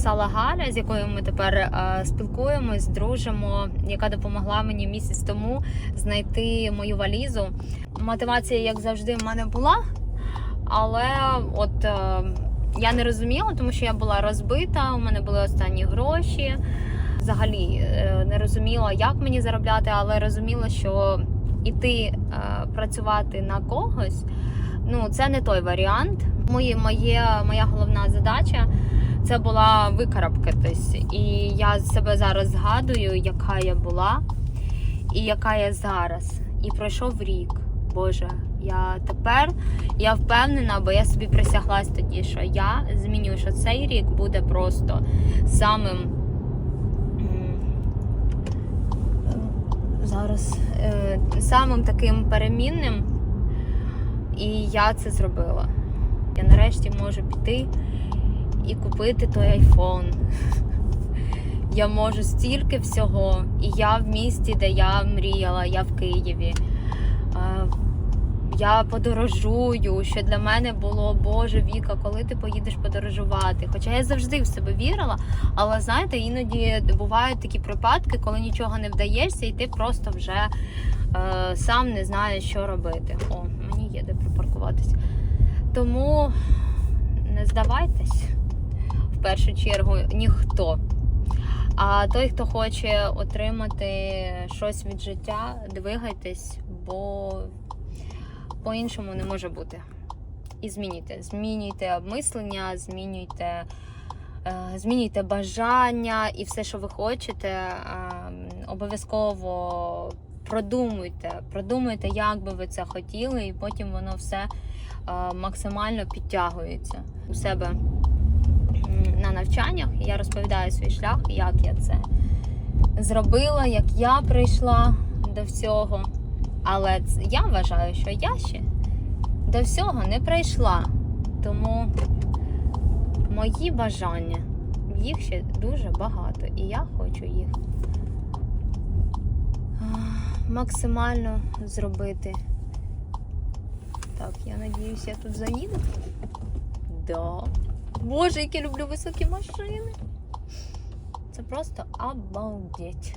написала Галя, з якою ми тепер е, спілкуємось, дружимо, яка допомогла мені місяць тому знайти мою валізу. Мотивація, як завжди, в мене була, але от е, я не розуміла, тому що я була розбита, у мене були останні гроші. Взагалі е, не розуміла, як мені заробляти, але розуміла, що іти працювати на когось ну це не той варіант. Моє, моє, моя головна задача це була викарабкатись. І я себе зараз згадую, яка я була і яка я зараз. І пройшов рік. Боже, я тепер я впевнена, бо я собі присяглась тоді, що я змінюю, що цей рік буде просто самим. Зараз е, самим таким перемінним, і я це зробила. Я нарешті можу піти і купити той айфон. Я можу стільки всього. І я в місті, де я мріяла, я в Києві. Я подорожую, що для мене було Боже Віка, коли ти поїдеш подорожувати. Хоча я завжди в себе вірила, але знаєте, іноді бувають такі припадки, коли нічого не вдається, і ти просто вже е, сам не знаєш, що робити. О, мені є де припаркуватись. Тому не здавайтесь першу чергу ніхто. А той, хто хоче отримати щось від життя, двигайтесь, бо по-іншому не може бути. І змінюйте. Змінюйте обмислення, змінюйте, е, змінюйте бажання і все, що ви хочете, е, обов'язково продумуйте. Продумуйте, як би ви це хотіли, і потім воно все е, максимально підтягується у себе на навчаннях. Я розповідаю свій шлях, як я це зробила, як я прийшла до всього. Але я вважаю, що я ще до всього не прийшла. Тому мої бажання, їх ще дуже багато, і я хочу їх максимально зробити. Так, я надіюсь, я тут заїду. Да. Боже, як я люблю високі машини. Це просто обалдеть.